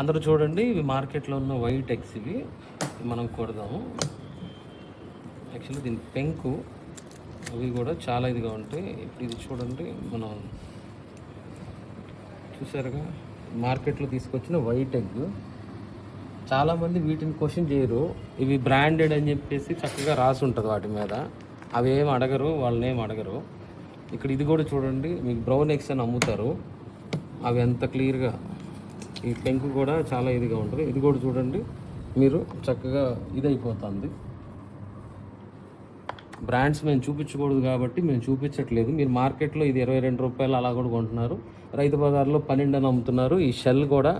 అందరూ చూడండి ఇవి మార్కెట్లో ఉన్న వైట్ ఎగ్స్ ఇవి. మనం కొడదాము. యాక్చువల్లీ దీని పెంకు అవి కూడా చాలా ఇదిగా ఉంటాయి. ఇప్పుడు ఇది చూడండి మనం చూసారుగా మార్కెట్లో తీసుకొచ్చిన వైట్ ఎగ్ చాలామంది వీటిని క్వశ్చన్ చేయరు. ఇవి బ్రాండెడ్ అని చెప్పేసి చక్కగా రాసి ఉంటుంది వాటి మీద. అవి ఏం అడగరు వాళ్ళని ఏం అడగరు. ఇక్కడ ఇది కూడా చూడండి మీకు బ్రౌన్ ఎగ్స్ అని అమ్ముతారు. అవి ఎంత క్లియర్గా ఈ పెంకు కూడా చాలా ఇదిగా ఉంటుంది. ఇది కూడా చూడండి. మీరు చక్కగా ఇది అయిపోతుంది బ్రాండ్స్ మేము చూపించకూడదు కాబట్టి మేము చూపించట్లేదు. మీరు మార్కెట్లో ఇది ఇరవై రెండు రూపాయలు అలా కూడా కొంటున్నారు. రైతు బజార్లో పన్నెండు అని అమ్ముతున్నారు. ఈ షెల్ కూడా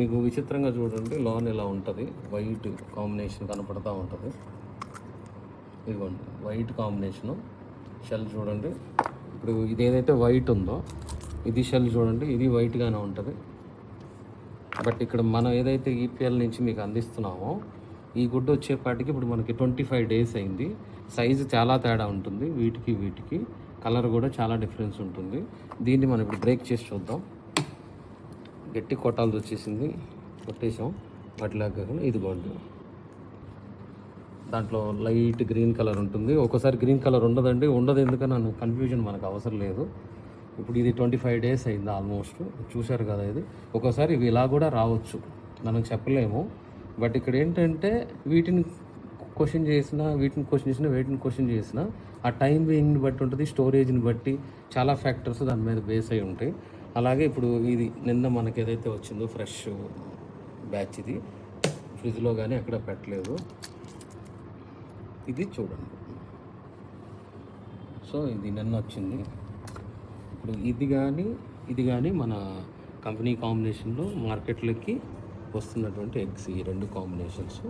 మీకు విచిత్రంగా చూడండి. లోన్ ఇలా ఉంటుంది. వైట్ కాంబినేషన్ కనపడతా ఉంటుంది. ఇదిగోండి. White combination. షెల్ చూడండి. ఇప్పుడు ఇది ఏదైతే వైట్ ఉందో ఇది షెల్ చూడండి. ఇది వైట్గానే ఉంటుంది. బట్ ఇక్కడ మనం ఏదైతే ఈపీఎల్ నుంచి మీకు అందిస్తున్నామో ఈ గుడ్డు వచ్చేపాటికి ఇప్పుడు మనకి ట్వంటీ ఫైవ్ డేస్ అయింది. సైజు చాలా తేడా ఉంటుంది వీటికి వీటికి. కలర్ కూడా చాలా డిఫరెన్స్ ఉంటుంది. దీన్ని మనం ఇప్పుడు బ్రేక్ చేసి చూద్దాం. గట్టి కొట్టాల్సి వచ్చేసింది. కొట్టేసాం. వాటిలాగా కాకుండా ఇదిగోండి. దాంట్లో లైట్ గ్రీన్ కలర్ ఉంటుంది. ఒకసారి గ్రీన్ కలర్ ఉండదండి. ఉండదు ఎందుకని నన్ను కన్ఫ్యూజన్ మనకు అవసరం లేదు. ఇప్పుడు ఇది ట్వంటీ ఫైవ్ డేస్ అయింది ఆల్మోస్ట్. చూశారు కదా ఇది? ఒక్కోసారి ఇవి ఇలా కూడా రావచ్చు. మనం చెప్పలేము. బట్ ఇక్కడ ఏంటంటే వీటిని క్వశ్చన్ చేసిన వీటిని క్వశ్చన్ చేసిన వీటిని క్వశ్చన్ చేసిన ఆ టైం బీయింగ్ని బట్టి ఉంటుంది స్టోరేజ్ని బట్టి చాలా ఫ్యాక్టర్స్ దాని మీద బేస్ అయి ఉంటాయి. అలాగే ఇప్పుడు ఇది నిన్న మనకి ఏదైతే వచ్చిందో ఫ్రెష్ బ్యాచ్ ఇది ఫ్రిడ్జ్లో కానీ ఎక్కడ పెట్టలేదు. ఇది చూడండి. సో ఇది నిన్న వచ్చింది. ఇప్పుడు ఇది కానీ ఇది కానీ మన కంపెనీ కాంబినేషన్లో మార్కెట్లోకి వస్తున్నటువంటి ఎగ్స్ ఈ రెండు కాంబినేషన్స్.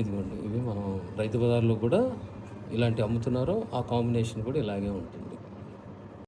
ఇదిగోండి ఇవి మనం రైతు బజార్లో కూడా ఇలాంటి అమ్ముతున్నారో ఆ కాంబినేషన్ కూడా ఇలాగే ఉంటుంది.